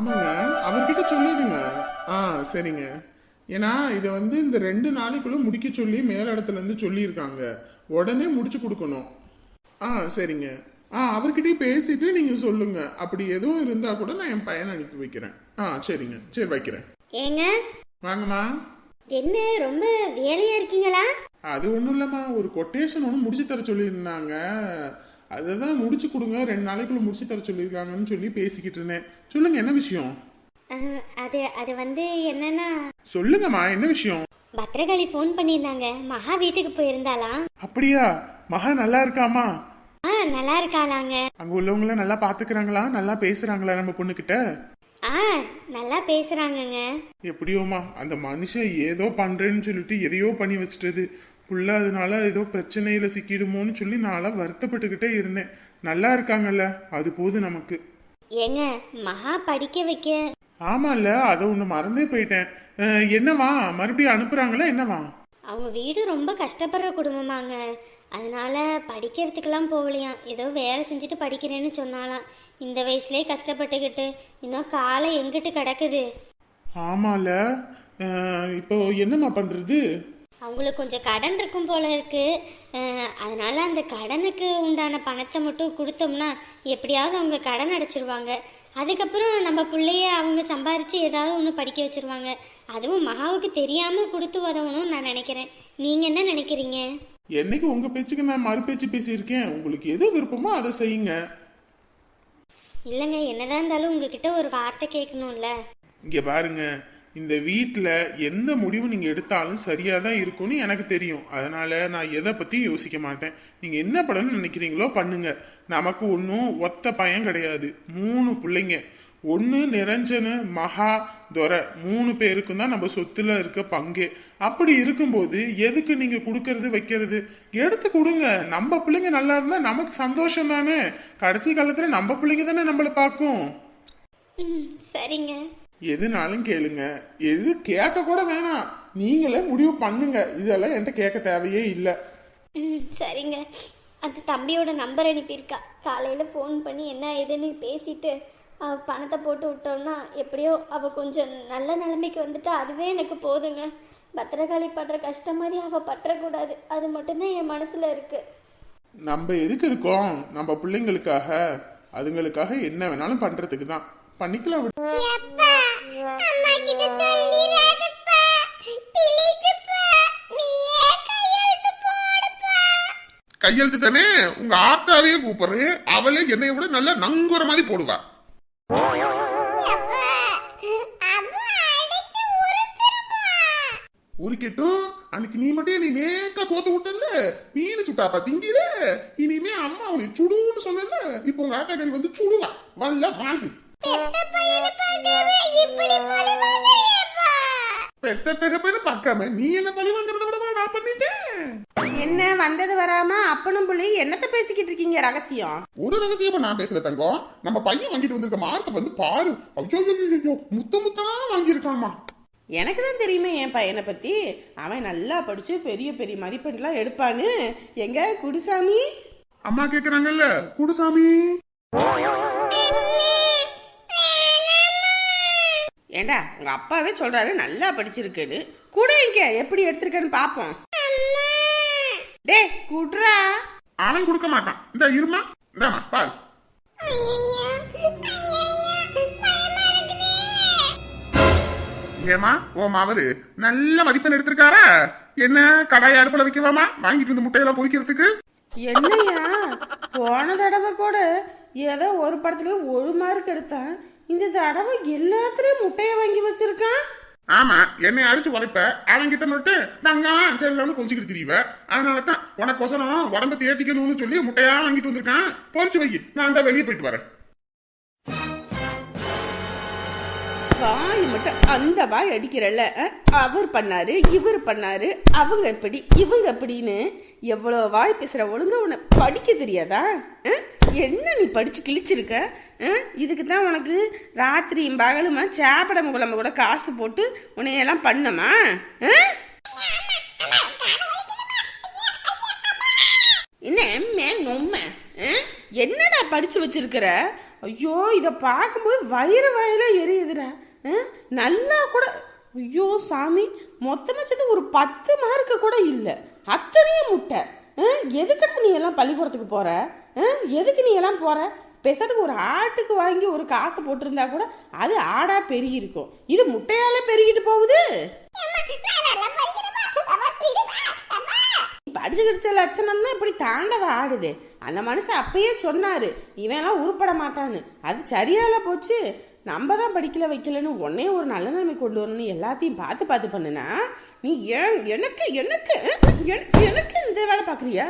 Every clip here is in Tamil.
ஆமாங்க. அவர்கிட்ட சொல்லிடுங்க. ஆ சரிங்க. ஏன்னா இதை வந்து இந்த ரெண்டு நாளைக்குள்ள முடிக்க சொல்லி மேலிடத்துல இருந்து சொல்லியிருக்காங்க. உடனே முடிச்சு கொடுக்கணும். ஆ சரிங்க. ஆ அவர்கிட்டயும் பேசிட்டு நீங்க சொல்லுங்க. அப்படி எதுவும் இருந்தா கூட நான் என் பையனை அனுப்பி வைக்கிறேன். ஆ சரிங்க. சரி வைக்கிறேன். ஏங்க? வாங்கம்மா. என்ன ரொம்ப வேலையா இருக்கீங்களா? அது ஒன்றும் இல்லைம்மா. ஒரு கொட்டேஷன் ஒன்று முடிச்சு தர சொல்லியிருந்தாங்க. அதை தான் முடிச்சு கொடுங்க. ரெண்டு நாளைக்குள்ள முடிச்சு தர சொல்லியிருக்காங்கன்னு சொல்லி பேசிக்கிட்டு இருந்தேன். சொல்லுங்க என்ன விஷயம்? அது அது வந்து என்னன்னா சொல்லுங்கம்மா என்ன விஷயம்? பத்திரகாளி ஃபோன் பண்ணியிருந்தாங்க. மகா வீட்டுக்கு போயிருந்தாலாம் அப்படியா? மகா நல்லா இருக்காமா? ஆ நல்லா இருக்காளாங்க. அங்க உள்ளவங்கள நல்லா பாத்துக்கிறாங்களா? நல்லா பேசுறாங்களா நம்ம பொண்ணுகிட்ட? ஆ நல்லா பேசுறாங்கங்க. எப்படியோமா அந்த மனுஷன் ஏதோ பண்றேன்னு சொல்லிட்டு எதையோ பண்ணி வச்சுட்டது. புள்ள அதனால ஏதோ பிரச்சனையில சிக்கிடுமோன்னு சொல்லி நான்லாம் வருத்தப்பட்டுக்கிட்டே இருந்தேன். நல்லா இருக்காங்கல்ல அது போதும் நமக்கு. ஏங்க மகா படிக்க வைக்க. ஆமால அதை ஒண்ணு மறந்தே போயிட்டேன். அஹ், என்னவா மறுபடியும் அனுப்புறாங்களா என்னவா? அவங்க வீடு ரொம்ப கஷ்டப்படுற குடும்பமாங்க. அதனால படிக்கிறதுக்கெல்லாம் போகலையாம். ஏதோ வேலை செஞ்சுட்டு படிக்கிறேன்னு சொன்னாலாம். இந்த வயசுலயே கஷ்டப்பட்டுக்கிட்டு இன்னும் காலை எங்கிட்டு கிடக்குது? ஆமால இப்போ என்னம்மா பண்றது? அவங்களுக்கு கொஞ்சம் கடன் இருக்கும் போல இருக்கு. அஹ், அதனால அந்த கடனுக்கு உண்டான பணத்தை மட்டும் கொடுத்தோம்னா எப்படியாவது அவங்க கடன் அடைச்சிருவாங்க. அதுக்கப்புறம் நம்ம பிள்ளைய அவங்க சம்பாரிச்சு ஏதாவது ஒன்று படிக்க வச்சிருவாங்க. அதுவும் மகாவுக்கு தெரியாம கொடுத்து உதவணும்னு நான் நினைக்கிறேன். நீங்க என்ன நினைக்கிறீங்க? என்னைக்கு உங்க பேச்சுக்கு நான் மறு பேச்சு பேசியிருக்கேன். உங்களுக்கு எது விருப்பமோ அதை செய்யுங்க. இல்லைங்க என்னதான் இருந்தாலும் உங்ககிட்ட ஒரு வார்த்தை கேட்கணும்ல. இங்க பாருங்க. இந்த வீட்டில் எந்த முடிவு நீங்கள் எடுத்தாலும் சரியாக தான் இருக்கும்னு எனக்கு தெரியும். அதனால் நான் எதை பற்றியும் யோசிக்க மாட்டேன். நீங்கள் என்ன பண்ணணும்னு நினைக்கிறீங்களோ பண்ணுங்க. நமக்கு ஒன்றும் ஒத்த பயம் கிடையாது. மூணு பிள்ளைங்க. ஒன்று நிரஞ்சனு மகா துரை. மூணு பேருக்கும் தான் நம்ம சொத்துல இருக்க பங்கு. அப்படி இருக்கும்போது எதுக்கு நீங்க கொடுக்கறது வைக்கிறது? எடுத்து கொடுங்க. நம்ம பிள்ளைங்க நல்லா இருந்தா நமக்கு சந்தோஷம் தானே. கடைசி காலத்துல நம்ம பிள்ளைங்க தானே நம்மளை பார்க்கும். சரிங்க. எதுனாலும் கேளுங்க. எது கேட்க கூட வேணாம். நீங்களே முடிவு பண்ணுங்க. இதெல்லாம் என்கிட்ட கேட்க தேவையே இல்லை. ம் சரிங்க. அந்த தம்பியோட நம்பர் அனுப்பியிருக்கா. காலையில் ஃபோன் பண்ணி என்ன ஏதுன்னு பேசிட்டு அவ பணத்தை போட்டு விட்டோம்னா எப்படியோ அவள் கொஞ்சம் நல்ல நிலைமைக்கு வந்துட்டா. அதுவே எனக்கு போதுங்க. பத்திரகாளி படுற கஷ்டம் மாதிரி அவள் பற்றக்கூடாது. அது மட்டும்தான் என் மனசில் இருக்குது நம்ம எதுக்கு இருக்கோம்? நம்ம பிள்ளைங்களுக்காக. அதுங்களுக்காக என்ன வேணாலும் பண்றதுக்கு தான் பண்ணிக்கலாம் விடு. கையெழுத்து தானே உங்க ஆத்தாவையே கூப்பிடுறேன். அவளே என்னை விட நல்லா நங்குற மாதிரி போடுவா. உருக்கட்டும். அன்னைக்கு நீ மட்டும் நீ நேக்கா கோத்து விட்டல மீன் சுட்டாப்பா திங்கிற? இனிமே அம்மா உன்னை சுடுன்னு சொன்னல இப்போ உங்க ஆத்தா கறி வந்து சுடுவா. வல்ல வாங்கு பெத்த தகப்பன்னு பார்க்காம நீ என்ன பழி வாங்குறத விட நான் பண்ணிட்டேன் என்ன வந்தது வராம அப்பனும் பிள்ளையும் என்னத்த பேசிக்கிட்டு இருக்கீங்க ரகசியம்? ஒரு ரகசியமா நான் பேசல தங்கம். நம்ம பையன் வாங்கிட்டு வந்திருக்க மார்க்கை வந்து பாரு. ஐயோ ஐயோ, முத்த முத்தா வாங்கியிருக்காமா. எனக்கு தான் தெரியுமே என் பையனை பத்தி. அவன் நல்லா படிச்சு பெரிய பெரிய மதிப்பெண்லாம் எடுப்பான்னு. எங்க குடிசாமி? அம்மா கேக்குறாங்கல்ல குடுசாமி? ஏண்டா உங்க அப்பாவே சொல்றாரு நல்லா படிச்சிருக்குன்னு. கூட இங்க எப்படி எடுத்திருக்கேன்னு பாப்போம். டே குட்ரா அவன் கொடுக்க மாட்டான். இந்த இருமா இந்தாமா பாரு. ஏமா ஓ மாவரு நல்ல மதிப்பெண் எடுத்திருக்காரா. என்ன கடாய் அடுப்புல வைக்கவாமா? வாங்கிட்டு வந்து முட்டையெல்லாம் பொரிக்கிறதுக்கு என்னையா? போன தடவை கூட ஏதோ ஒரு படத்துல ஒரு மார்க் எடுத்தான். இந்த தடவை எல்லாத்துலயும் முட்டைய வாங்கி வச்சிருக்கான். ஆமா என்னை அடிச்சு உதைப்ப அவன் கிட்ட மட்டும் தங்க செல்லன்னு கொஞ்சிக்கிட்டு திரிவ. அதனால தான் உனக்கொசரம் உடம்ப தேத்திக்கணும்னு சொல்லி முட்டையா வாங்கிட்டு வந்திருக்கான். பொரிச்சு வை நான் தான் வெளியே போயிட்டு வரேன். வாய் மட்டும் அந்த வாய் அடிக்கிறல்ல அவர் பண்ணாரு இவர் பண்ணாரு அவங்க எப்படி இவங்க எப்படின்னு எவ்வளோ வாய் பேசுற ஒழுங்கா உன்னை படிக்க தெரியாதா? என்ன நீ படிச்சு கிழிச்சிருக்க? இதுக்கு தான் உனக்கு ராத்திரியும் பகலுமா சேப்படம் குழம்பு கூட காசு போட்டு உன்னையெல்லாம் பண்ணமா? என்ன மே நொம்ம? என்னடா படிச்சு வச்சிருக்கிற? ஐயோ இதை பார்க்கும்போது வயிறு வயல எரியுதுடா. ஆ, நல்லா கூட ஐயோ சாமி மொத்தமாக சேர்த்து ஒரு பத்து மார்க்கு கூட இல்லை. அத்தனையும் முட்டை. ஆ, எதுக்குடா நீ எல்லாம் பள்ளிக்கூடத்துக்கு போற? ஆ, எதுக்கு நீ எல்லாம் போற? பெசட்டுக்கு ஒரு ஆட்டுக்கு வாங்கி ஒரு காசு போட்டிருந்தா கூட அது ஆடா பெருகி இருக்கும் இது முட்டையால பெருகிட்டு போகுது. படிச்சு கிடிச்ச லட்சணம் தான் இப்படி தாண்டவ ஆடுது. அந்த மனுஷன் அப்பயே சொன்னாரு இவன்லாம் உருப்பட மாட்டான்னு. அது சரியால போச்சு. நம்ம தான் படிக்கல வைக்கலன்னு உடனே ஒரு நல்ல நிலைமை கொண்டு வரணும்னு எல்லாத்தையும் பார்த்து பார்த்து பண்ணுனா நீ ஏன் எனக்கு எனக்கு எனக்கு எனக்கு இந்த வேலை பார்க்குறியா?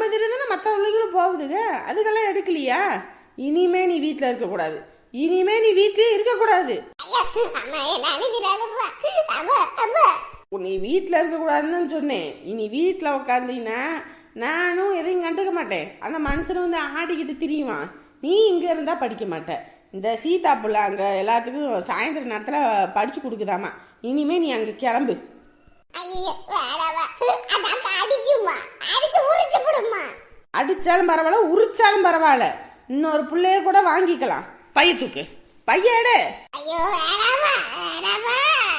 மாதிரி இருந்தானே மற்ற பிள்ளைங்களும் போகுதுங்க. அதுக்கெல்லாம் எடுக்கலையா? இனிமே நீ வீட்டில் இருக்கக்கூடாது. இனிமே நீ வீட்டிலே இருக்கக்கூடாது. நீ வீட்டில் இருக்கக்கூடாதுன்னு சொன்னேன். இனி வீட்டில் உட்காந்தீங்கன்னா நானும் எதையும் கண்டுக்க மாட்டேன். அந்த மனுஷனும் வந்து ஆடிக்கிட்டு திரியுவான். நீ இங்கே இருந்தால் படிக்க மாட்ட. இந்த சீதா புள்ள அங்கே எல்லாத்துக்கும் சாயந்தர நேரத்தில் படித்து கொடுக்குதாமா. இனிமே நீ அங்கே கிளம்பு. அடிச்சாலும் பரவாயில்ல உரிச்சாலும் பரவாயில்ல. இன்னொரு பிள்ளைய கூட வாங்கிக்கலாம். பைய தூக்கு. பைய எடு.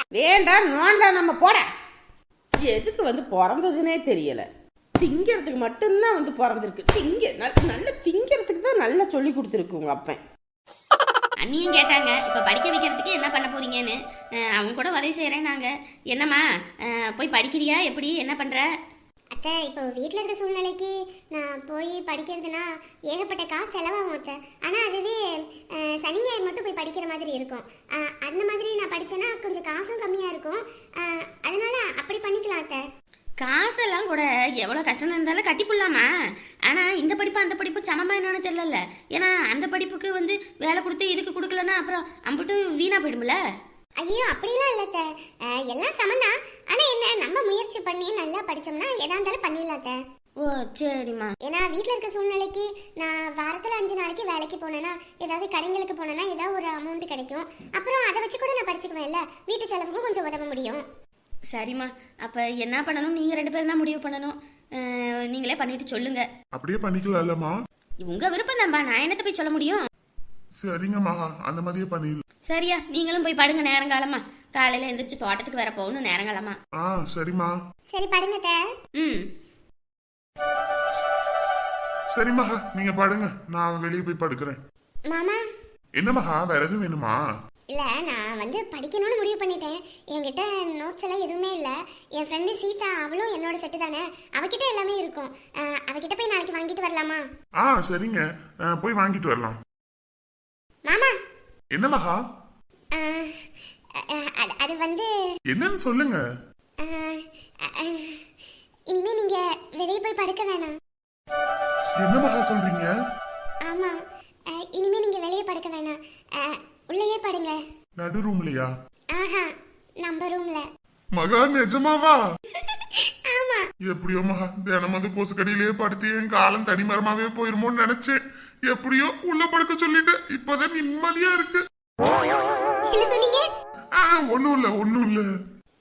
வேண்டாம் நோண்டா நம்ம போட. எதுக்கு வந்து பிறந்ததுனே தெரியல. திங்கிறதுக்கு மட்டும்தான் வந்து பிறந்திருக்கு. திங்க நல்ல நல்ல திங்கிறதுக்கு தான் நல்லா சொல்லி கொடுத்துருக்கு உங்க அப்பன். அண்ணியும் கேட்டாங்க இப்போ படிக்க வைக்கிறதுக்கு என்ன பண்ண போறீங்கன்னு? அவங்க கூட உதவி செய்கிறேன் நாங்கள் என்னம்மா போய் படிக்கிறியா? எப்படி? என்ன பண்ணுற அத்தை இப்போ வீட்டில் இருக்க சூழ்நிலைக்கு நான் போய் படிக்கிறதுனா ஏகப்பட்ட காசு செலவாகும் அத்தை. ஆனால் அதுவே சனி ஞாயிறு மட்டும் போய் படிக்கிற மாதிரி இருக்கும். அந்த மாதிரி நான் படித்தேன்னா கொஞ்சம் காசும் கம்மியாக இருக்கும். அதனால் அதனால அப்படி பண்ணிக்கலாம் அத்தை. எவ்வளோ கஷ்டம் இருந்தாலும் கட்டி போடலாமா ஆனால் இந்த படிப்பு அந்த படிப்பு சமமா என்னன்னு தெரியல ஏன்னா அந்த படிப்புக்கு வந்து வேலை கொடுத்து இதுக்கு கொடுக்கலன்னா அப்புறம் அம்பிட்டு வீணா போயிடும்ல? ஐயோ அப்படிலாம் இல்லை எல்லாம் சமந்தான் ஆனால் என்ன நம்ம முயற்சி பண்ணி நல்லா படித்தோம்னா எதா இருந்தாலும் பண்ணிடலாம் அத்தை. ஓ சரிம்மா. ஏன்னா வீட்டில் இருக்க சூழ்நிலைக்கு நான் வாரத்தில் அஞ்சு நாளைக்கு வேலைக்கு போனேன்னா ஏதாவது கடைங்களுக்கு போனேன்னா ஏதாவது ஒரு அமௌண்ட் கிடைக்கும். அப்புறம் அதை வச்சு கூட நான் படிச்சுக்குவேன்ல. வீட்டு செலவுக்கும் கொஞ்சம் உதவ முடியும். சரிம்மா. அப்போ என்ன பண்ணணும்? நீங்கள் ரெண்டு பேரும் தான் முடிவு பண்ணணும். நீங்களே பண்ணிட்டு சொல்லுங்க. அப்படியே பண்ணிக்கலாம்லம்மா. உங்கள் விருப்பம் தான்ப்பா நான் என்னத்தை போய் சொல்ல முடியும்? சரிங்கம்மா. அந்த மாதிரியே பண்ணிடலாம். சரியா. நீங்களும் போய் படுங்க நேரங்காலமா. காலையில் எந்திரிச்சு தோட்டத்துக்கு வர போகணும் நேரங்காலமா. ஆ சரிம்மா. சரி படுங்க அத்தை. ம். சரிம்மா. நீங்க படுங்க. நான் வெளியே போய் படுக்கிறேன். மாமா. என்னம்மா? வேற எதுவும் வேணுமா? இல்லை நான் வந்து படிக்கணும்னு முடிவு பண்ணிட்டேன். என்கிட்ட நோட்ஸ் எல்லாம் எதுவுமே இல்லை. என் ஃப்ரெண்டு சீதா அவளும் என்னோட செட்டு தானே. அவகிட்ட எல்லாமே இருக்கும். அவகிட்ட போய் நாளைக்கு வாங்கிட்டு வரலாமா? ஆ சரிங்க. போய் வாங்கிட்டு வரலாம். மாமா! அஹ், அஹ், அது வந்து என்னன்னு சொல்லுங்க. இனிமே நீங்க வெளியே போய் படுக்க வேணாம். என்னம்மா சொல்றீங்க? ஆமா. இனிமே நீங்க வெளியே படுக்க வேணாம். உள்ளேயே படுங்க நடு ரூம்லயா? ஆஹா நம்ம ரூம்ல. மகா நிஜமாவா? ஆமா. எப்படியோ மகா தினம் வந்து கொசுக்கடியிலேயே படுத்து என் காலம் தனிமரமாவே போயிருமோன்னு நினைச்சேன். எப்படியோ உள்ள படுக்க சொல்லிட்டு இப்பதான் நிம்மதியா இருக்கு. என்ன சொன்னீங்க? ஆ ஒண்ணும் இல்ல ஒண்ணும் இல்ல.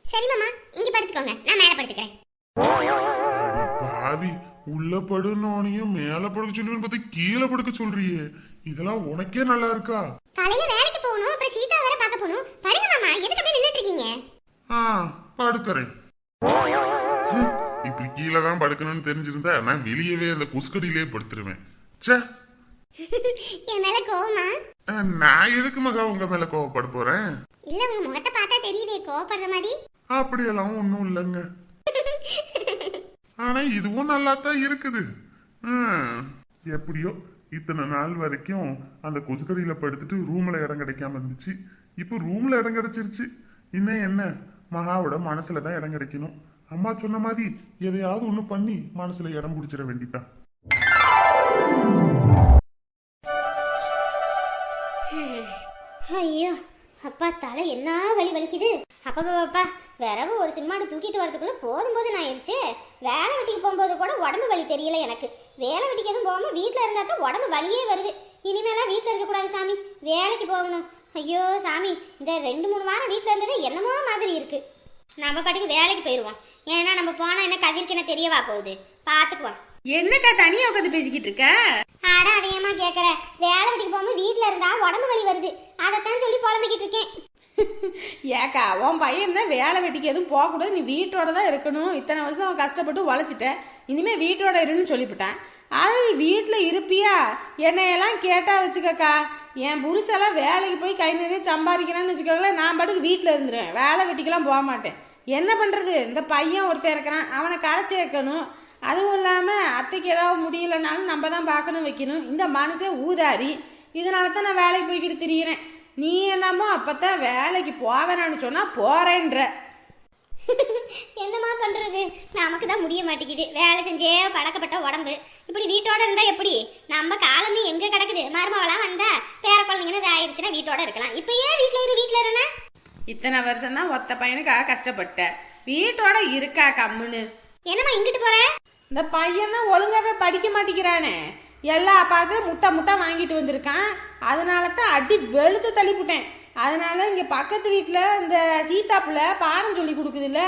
சரி மாமா இங்க படுத்துக்கோங்க. நான் மேல படுத்துக்கிறேன். பாவி உள்ள படுனோனையும் மேல படுக்க சொல்லுன்னு பார்த்தா கீழே படுக்க சொல்றியே. இதெல்லாம் உனக்கே நல்லா இருக்கா? காலையில வேலைக்கு போகணும் அப்புறம் சீதா வேற பார்க்க போகணும் படுங்க மாமா எதுக்கு அப்படியே நின்னுட்டு இருக்கீங்க ஆ படுக்கிறேன். இப்படி கீழே தான் படுக்கணும்னு தெரிஞ்சிருந்தா நான் வெளியவே அந்த குஸ்கடியிலே படுத்துருவேன். ச்சே. என் மேல கோவமா? நான் எதுக்கு மகா உங்க மேல கோவப்பட போறேன்? இல்ல உங்க முகத்தை பார்த்தா தெரியுதே கோவப்படுற மாதிரி. அப்படியெல்லாம் ஒன்றும் இல்லைங்க. ஆனா இதுவும் நல்லா தான் இருக்குது எப்படியோ இத்தனை நாள் வரைக்கும் அந்த கொசுக்கடியில படுத்துட்டு ரூம்ல இடம் கிடைக்காம இருந்துச்சு. இப்போ ரூம்ல இடம் கிடைச்சிருச்சு. இன்னும் என்ன? மகாவோட மனசுல தான் இடம் கிடைக்கணும். அம்மா சொன்ன மாதிரி எதையாவது ஒண்ணு பண்ணி மனசுல இடம் பிடிச்சிட வேண்டிதான் ஐயோ அப்பா தலை என்ன வலி வலிக்குது? அப்பா பாப்பா விரவு ஒரு சினிமாடு தூக்கிட்டு வரதுக்குள்ள போதும் போது நான் ஆயிடுச்சு வேலை வெட்டிக்கு போகும்போது கூட உடம்பு வலி தெரியல எனக்கு. வேலை வெட்டிக்கு எதுவும் போகாம வீட்டில் இருந்தால் தான் உடம்பு வலியே வருது. இனிமேலாம் வீட்டில் இருக்கக்கூடாது சாமி. வேலைக்கு போகணும். ஐயோ சாமி இந்த ரெண்டு மூணு வாரம் வீட்டில் இருந்ததே என்னமோ மாதிரி இருக்கு. நம்ம பாட்டுக்கு வேலைக்கு போயிடுவோம் ஏன்னா நம்ம போனால் என்ன கதிர்க்கு என்ன தெரியவா போகுது? பார்த்துக்குவோம் என்னக்கா தனியா உட்காந்து பேசிக்கிட்டு இருக்க? ஆடா அதையமா கேட்குற வேலை வெட்டிக்கு போகும்போது வீட்டில் இருந்தா உடம்பு வலி வருது. அதைத்தான் சொல்லி புலம்பிக்கிட்டு இருக்கேன். ஏக்கா உன் பையன் தான் வேலை வெட்டிக்கு எதுவும் போகக்கூடாது நீ வீட்டோட தான் இருக்கணும். இத்தனை வருஷம் அவன் கஷ்டப்பட்டு உழைச்சிட்ட. இனிமே வீட்டோட இருன்னு சொல்லிவிட்டான். அது வீட்டில் இருப்பியா? என்னையெல்லாம் கேட்டா வச்சுக்கக்கா. என் புருஷெல்லாம் வேலைக்கு போய் கை நிறைய சம்பாதிக்கிறான்னு வச்சுக்கோங்களேன் நான் பாட்டுக்கு வீட்டில் இருந்துருவேன். வேலை வெட்டிக்கெல்லாம் போக மாட்டேன். என்ன பண்ணுறது இந்த பையன் ஒருத்தன் இருக்கிறான். அவனை கரைச்சி வைக்கணும். அதுவும் இல்லாமல் அத்தைக்கு ஏதாவது முடியலனாலும் நம்ம தான் பார்க்கணும் வைக்கணும். இந்த மனசே ஊதாரி. இதனால தான் நான் வேலைக்கு போய்கிட்டு திரியிறேன். நீ என்னமோ அப்போ தான் வேலைக்கு போவேனான்னு சொன்னால் போகிறேன்ற என்னம்மா பண்றது? நமக்கு தான் முடிய மாட்டேங்குது. வேலை செஞ்சே பழக்கப்பட்ட உடம்பு. இப்படி வீட்டோட இருந்தா எப்படி? நம்ம காலமே எங்க கிடக்குது? மருமவளாம் வந்தா பேர குழந்தைங்கன்னு ஆயிடுச்சுன்னா வீட்டோட இருக்கலாம். இப்ப ஏன் வீட்ல இரு வீட்ல இருனா இத்தனை வருஷம் தான் ஒத்த பையனுக்காக கஷ்டப்பட்ட. வீட்டோட இருக்கா கம்முன்னு? என்னம்மா இங்கிட்டு போற? இந்த பையன் தான் ஒழுங்காவே படிக்க மாட்டேங்கிறானே. எல்லா பாடத்தையும் முட்டை முட்டை வாங்கிட்டு வந்திருக்கான். அதனால தான் அடி வெளுத்து தள்ளிப்புட்டேன். அதனால இங்கே பக்கத்து வீட்டில் இந்த சீதாப்புல பாடம் சொல்லி கொடுக்குதுல்ல?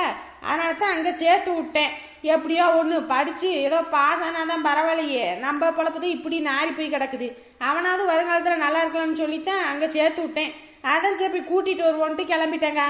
அதனால தான் அங்கே சேர்த்து விட்டேன். எப்படியோ ஒன்று படித்து ஏதோ பாஸ் ஆனால் தான் பரவாயில்லையே. நம்ம பொழப்பது இப்படி நாரி போய் கிடக்குது. அவனாவது வருங்காலத்தில் நல்லா இருக்கலாம்னு சொல்லித்தான் அங்கே சேர்த்து விட்டேன். அதான் சரி கூட்டிகிட்டு வருவோன்ட்டு கிளம்பிட்டேங்க.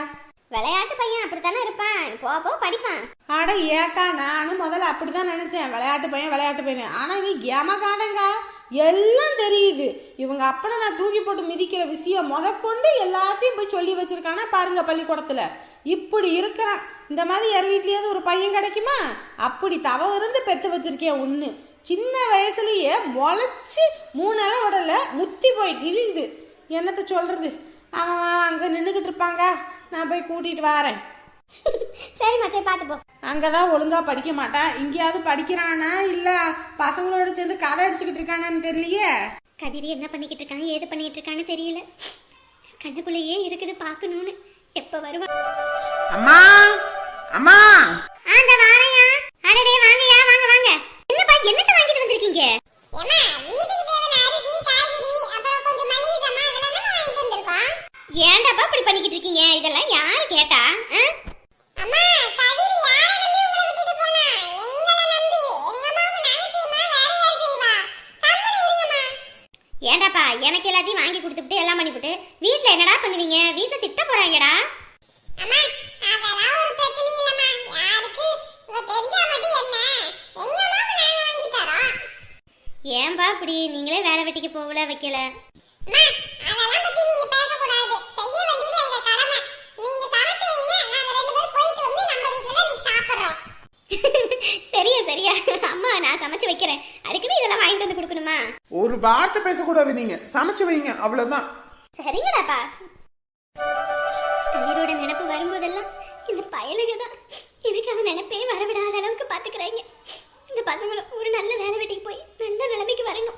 விளையாட்டு பையன் அப்படித்தானே இருப்பான். போ போ படிப்பான். அட ஏக்கா நானும் முதல்ல அப்படிதான் நினைச்சேன். விளையாட்டு பையன் விளையாட்டு பையன். ஆனா இவங்க ஏமாக்காதங்க எல்லாம் தெரியுது. இவங்க அப்பனை நான் தூக்கி போட்டு மிதிக்கிற விஷயம் முதற்கொண்டு எல்லாத்தையும் போய் சொல்லி வச்சிருக்கானா பாருங்க பள்ளிக்கூடத்தில். இப்படி இருக்கிறான். இந்த மாதிரி யார் வீட்லேயாவது ஒரு பையன் கிடைக்குமா? அப்படி தவம் இருந்து பெற்று வச்சிருக்கேன் ஒன்று சின்ன வயசுலேயே முளைச்சி மூணு இலை உடல முத்தி போய் கிழிந்து. என்னத்தை சொல்கிறது அவன் அங்கே நின்றுக்கிட்டு இருப்பாங்க. நான் போய் கூட்டிகிட்டு வரேன். சரி மச்சே பார்த்து போ அங்கதான் ஒழுங்கா படிக்க மாட்டான் இங்கேயாவது படிக்கிறானா இல்ல பசங்களோட சேர்ந்து கதை அடிச்சுக்கிட்டு இருக்கானான்னு தெரியலையே? கதிரி என்ன பண்ணிக்கிட்டு இருக்கான் ஏது பண்ணிட்டு இருக்கான்னு தெரியல. கண்ணுக்குள்ளேயே இருக்குது பார்க்கணும்னு. எப்ப வருவா? அம்மா! அம்மா! அந்த வாரையா அடடே வாங்கயா வாங்க வாங்க. என்னப்பா என்னத்த வாங்கிட்டு வந்திருக்கீங்க ஏமா வீட்டுக்கு தேவையான அரிசி காய்கறி அப்புறம் கொஞ்சம் மளிகை சாமான் அதெல்லாம் தான் வாங்கிட்டு வந்திருக்கோம் ஏன்டாப்பா இப்படி பண்ணிக்கிட்டு இருக்கீங்க இதெல்லாம் யாரு கேட்டா அம்மா கதிரி யார நம்பி உங்களை விட்டுட்டு போனா எங்களை நம்பி எங்க அம்மாவுக்கு நாங்க செய்யுமா வேற யார் செய்வா கம்முனு இருங்கம்மா ஏன்டாப்பா எனக்கு எல்லாத்தையும் வாங்கி கொடுத்துட்டு எல்லாம் பண்ணிவிட்டு வீட்ல என்னடா பண்ணுவீங்க வீட்ல திட்ட போறாங்கடா அம்மா அதெல்லாம் ஒரு பிரச்சனையும் இல்லம்மா யாருக்கு இவ தெரிஞ்சா மட்டும் என்ன எங்க அம்மாவுக்கு நாங்க வாங்கி தரோம் ஏன்பா இப்படி நீங்களே வேலை வெட்டிக்கு போகல வைக்கல அம்மா அதெல்லாம் பத்தி நீங்க பேச கூடாது செய்ய வேண்டியது எங்க கடமை நீங்க சமைச்சு வைங்க நாங்க ரெண்டு பேரும் போயிட்டு வந்து நம்ம வீட்ல தான் நீங்க சாப்பிடுறோம். சரியா சரியா. அம்மா நான் சமைச்சு வைக்கிறேன். அதுக்குன்னு இதெல்லாம் வாங்கிட்டு வந்து கொடுக்கணுமா? ஒரு வார்த்தை பேசக்கூடாது நீங்க. சமைச்சு வைங்க அவ்வளவுதான். சரிங்கடாப்பா. கதிரோட நினைப்பு வரும்போதெல்லாம் இந்த பயலுக தான் எனக்கு அவன் நினைப்பே வரவிடாத அளவுக்கு பாத்துக்கிறாங்க. இந்த பசங்களும் ஒரு நல்ல வேலை வெட்டிக்கு போய் நல்ல நிலைமைக்கு வரணும்.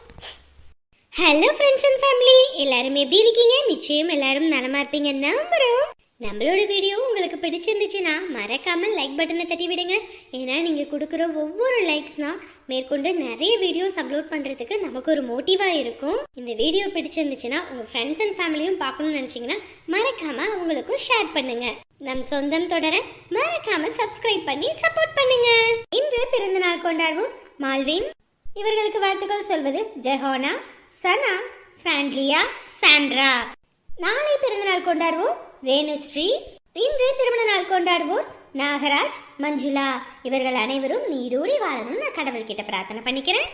ஹலோ ஃப்ரெண்ட்ஸ் அண்ட் ஃபேமிலி எல்லாரும் எப்படி இருக்கீங்க? நிச்சயம் எல்லாரும் நலமா இருப்பீங்க நம்புறோம். நம்மளோட வீடியோ உங்களுக்கு பிடிச்சிருந்துச்சுன்னா மறக்காம லைக் பட்டனை தட்டி விடுங்க. ஏன்னா நீங்க கொடுக்குற ஒவ்வொரு லைக்ஸ்னா மேற்கொண்டு நிறைய வீடியோஸ் அப்லோட் பண்றதுக்கு நமக்கு ஒரு மோட்டிவா இருக்கும். இந்த வீடியோ பிடிச்சிருந்துச்சுன்னா உங்க ஃப்ரெண்ட்ஸ் அண்ட் ஃபேமிலியும் பார்க்கணும்னு நினைச்சீங்கன்னா மறக்காம அவங்களுக்கும் ஷேர் பண்ணுங்க. நம் சொந்தம் தொடர மறக்காம சப்ஸ்கிரைப் பண்ணி சப்போர்ட் பண்ணுங்க. இன்று பிறந்தநாள் கொண்டாடுவோம் மால்வின். இவர்களுக்கு வாழ்த்துக்கள் சொல்வது ஜெஹோனா சனா பிராண்ட்லியா சாண்ட்ரா. நாளை பிறந்தநாள் கொண்டாடுவோம் ரேணுஸ்ரீ இன்று திருமண நாள் கொண்டாடுவோம் நாகராஜ் மஞ்சுளா. இவர்கள் அனைவரும் நீடூடி வாழணும்னு நான் கடவுள்கிட்ட பிரார்த்தனை பண்ணிக்கிறேன்.